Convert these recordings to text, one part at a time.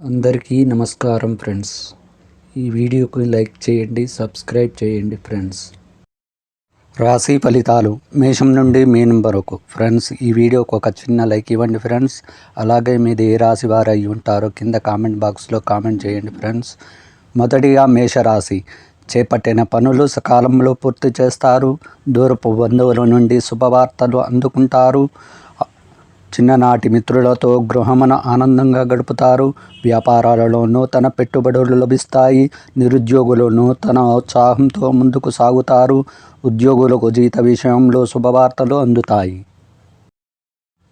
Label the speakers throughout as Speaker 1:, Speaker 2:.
Speaker 1: అందరికీ నమస్కారం ఫ్రెండ్స్. ఈ వీడియోకి లైక్ చేయండి సబ్స్క్రైబ్ చేయండి ఫ్రెండ్స్. రాశి ఫలితాలు మేషం నుండి మీనం వరకు. ఫ్రెండ్స్ ఈ వీడియోకి ఒక చిన్న లైక్ ఇవ్వండి ఫ్రెండ్స్. అలాగే మీది ఏ రాశి వారు అయి ఉంటారో కింద కామెంట్ బాక్స్లో కామెంట్ చేయండి ఫ్రెండ్స్. మొదటిగా మేషరాశి. చేపట్టిన పనులు సకాలంలో పూర్తి చేస్తారు. దూరపు బంధువుల నుండి శుభవార్తలు అందుకుంటారు. చిన్ననాటి మిత్రులతో గృహమున ఆనందంగా గడుపుతారు. వ్యాపారాలలో నూతన పెట్టుబడులు లభిస్తాయి. నిరుద్యోగులు నూతన ఉత్సాహంతో ముందుకు సాగుతారు. ఉద్యోగులకు జీత విషయంలో శుభవార్తలు అందుతాయి.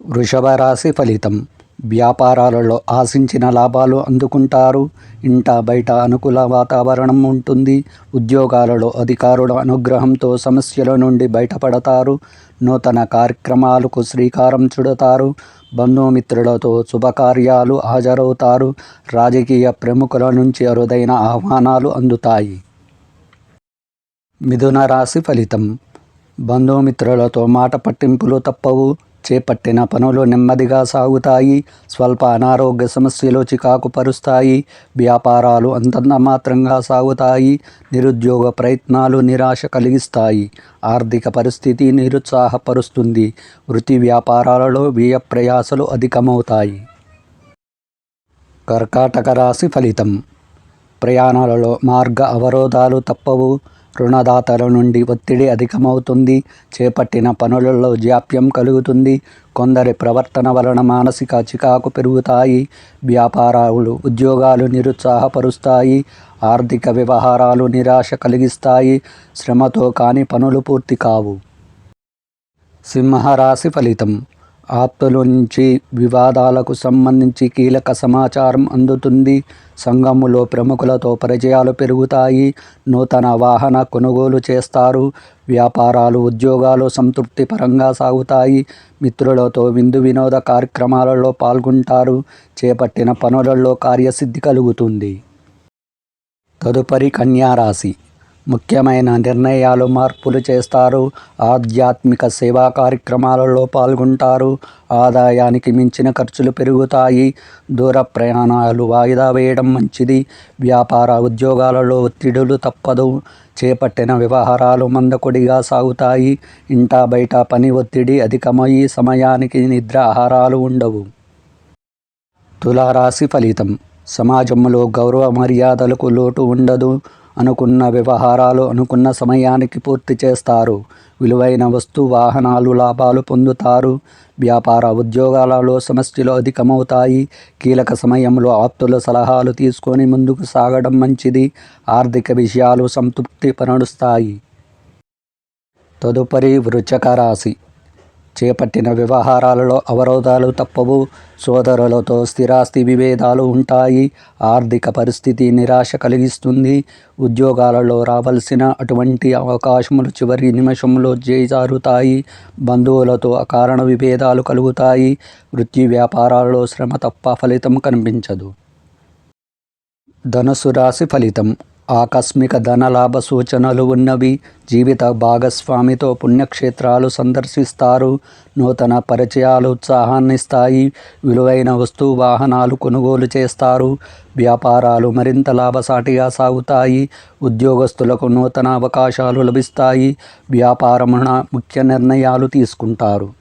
Speaker 1: వృషభ రాశి ఫలితం. వ్యాపారాలలో ఆశించిన లాభాలు అందుకుంటారు. ఇంట బయట అనుకూల వాతావరణం ఉంటుంది. ఉద్యోగాలలో అధికారుల అనుగ్రహంతో సమస్యల నుండి బయటపడతారు. నూతన కార్యక్రమాలకు శ్రీకారం చుడతారు. బంధుమిత్రులతో శుభకార్యాలు హాజరవుతారు. రాజకీయ ప్రముఖుల నుంచి అరుదైన ఆహ్వానాలు అందుతాయి. మిథున రాశి ఫలితం. బంధుమిత్రులతో మాట పట్టింపులు తప్పవు. చేపట్టిన పనులు నెమ్మదిగా సాగుతాయి. స్వల్ప అనారోగ్య సమస్యలు చికాకు పరుస్తాయి వ్యాపారాలు అంతంత మాత్రంగా సాగుతాయి. నిరుద్యోగ ప్రయత్నాలు నిరాశ కలిగిస్తాయి. ఆర్థిక పరిస్థితి నిరుత్సాహపరుస్తుంది. వృత్తి వ్యాపారాలలో వ్యయ ప్రయాసలు అధికమవుతాయి. కర్కాటక రాశి ఫలితం. ప్రయాణాలలో మార్గ అవరోధాలు తప్పవు. రుణదాతల నుండి ఒత్తిడి అధికమవుతుంది. చేపట్టిన పనులలో జాప్యం కలుగుతుంది. కొందరి ప్రవర్తన వలన మానసిక చికాకు పెరుగుతాయి. వ్యాపారాలు ఉద్యోగాలు నిరుత్సాహపరుస్తాయి. ఆర్థిక వ్యవహారాలు నిరాశ కలిగిస్తాయి. శ్రమతో కాని పనులు పూర్తి కావు. సింహరాశి ఫలితం. ఆప్తుల నుంచి వివాదాలకు సంబంధించి కీలక సమాచారం అందుతుంది. సంఘములో ప్రముఖులతో పరిచయాలు పెరుగుతాయి. నూతన వాహన కొనుగోలు చేస్తారు. వ్యాపారాలు ఉద్యోగాలు సంతృప్తిపరంగా సాగుతాయి. మిత్రులతో విందు వినోద కార్యక్రమాలలో పాల్గొంటారు. చేపట్టిన పనులలో కార్యసిద్ధి కలుగుతుంది. తదుపరి కన్యారాశి. ముఖ్యమైన నిర్ణయాలు మార్పులు చేస్తారు. ఆధ్యాత్మిక సేవా కార్యక్రమాలలో పాల్గొంటారు. ఆదాయానికి మించిన ఖర్చులు పెరుగుతాయి. దూర ప్రయాణాలు వాయిదా వేయడం మంచిది. వ్యాపార ఉద్యోగాలలో ఒత్తిడులు తప్పదు. చేపట్టిన వ్యవహారాలు మందకొడిగా సాగుతాయి. ఇంటా బయట పని ఒత్తిడి అధికమయ్యి సమయానికి నిద్ర ఆహారాలు ఉండవు. తులారాశి ఫలితం. సమాజంలో గౌరవ మర్యాదలకు లోటు ఉండదు. అనుకున్న వ్యవహారాలు అనుకున్న సమయానికి పూర్తి చేస్తారు. విలువైన వస్తు వాహనాలు లాభాలు పొందుతారు. వ్యాపార ఉద్యోగాలలో సమస్యలు అధికమవుతాయి. కీలక సమయంలో ఆప్తుల సలహాలు తీసుకొని ముందుకు సాగడం మంచిది. ఆర్థిక విషయాలు సంతృప్తి పరుస్తాయి. తదుపరి వృచక రాశి చేపట్టిన వ్యవహారాలలో అవరోధాలు తప్పవు. సోదరులతో స్థిరాస్తి విభేదాలు ఉంటాయి. ఆర్థిక పరిస్థితి నిరాశ కలిగిస్తుంది. ఉద్యోగాలలో రావాల్సిన అటువంటి అవకాశములు చివరి నిమిషంలో చేజారుతాయి బంధువులతో అకారణ విభేదాలు కలుగుతాయి. వృత్తి వ్యాపారాలలో శ్రమ తప్ప ఫలితం కనిపించదు. ధనుసు రాశి ఫలితం. ఆకస్మిక ధనలాభ సూచనలు ఉన్నవి. జీవిత భాగస్వామితో పుణ్యక్షేత్రాలు సందర్శిస్తారు. నూతన పరిచయాలు ఉత్సాహాన్నిస్తాయి. విలువైన వస్తు వాహనాలు కొనుగోలు చేస్తారు. వ్యాపారాలు మరింత లాభసాటిగా సాగుతాయి. ఉద్యోగస్తులకు నూతన అవకాశాలు లభిస్తాయి. వ్యాపారమున ముఖ్య నిర్ణయాలు తీసుకుంటారు.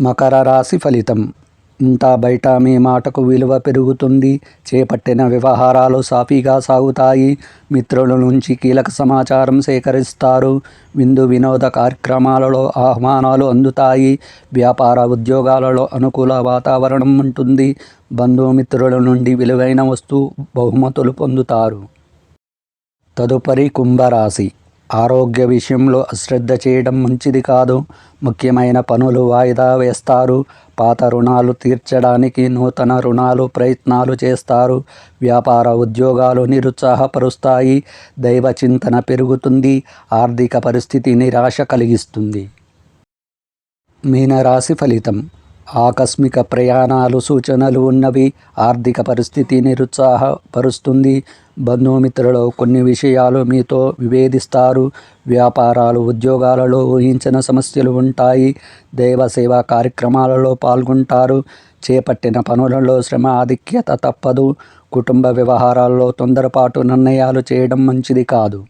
Speaker 1: మకర రాశి ఫలితం. ఇంత బయట మీ మాటకు విలువ పెరుగుతుంది. చేపట్టిన వ్యవహారాలు సాఫీగా సాగుతాయి. మిత్రుల నుంచి కీలక సమాచారం సేకరిస్తారు. విందు వినోద కార్యక్రమాలలో ఆహ్వానాలు అందుతాయి. వ్యాపార ఉద్యోగాలలో అనుకూల వాతావరణం ఉంటుంది. బంధుమిత్రుల నుండి విలువైన వస్తు బహుమతులు పొందుతారు. తదుపరి కుంభరాశి. ఆరోగ్య విషయంలో అశ్రద్ధ చేయడం మంచిది కాదు. ముఖ్యమైన పనులు వాయిదా వేస్తారు. పాత రుణాలు తీర్చడానికి నూతన రుణాలు ప్రయత్నాలు చేస్తారు. వ్యాపార ఉద్యోగాలు నిరుత్సాహపరుస్తాయి. దైవ చింతన పెరుగుతుంది. ఆర్థిక పరిస్థితి నిరాశ కలిగిస్తుంది. మీనరాశి ఫలితం. ఆకస్మిక ప్రయాణాలు సూచనలు ఉన్నవి ఆర్థిక పరిస్థితి నిరుత్సాహపరుస్తుంది. బంధుమిత్రులు కొన్ని విషయాలు మీతో విభేదిస్తారు వ్యాపారాలు ఉద్యోగాలలో ఊహించిన సమస్యలు ఉంటాయి. దైవ కార్యక్రమాలలో పాల్గొంటారు. చేపట్టిన పనులలో శ్రమ ఆధిక్యత తప్పదు. కుటుంబ వ్యవహారాల్లో తొందరపాటు నిర్ణయాలు చేయడం మంచిది కాదు.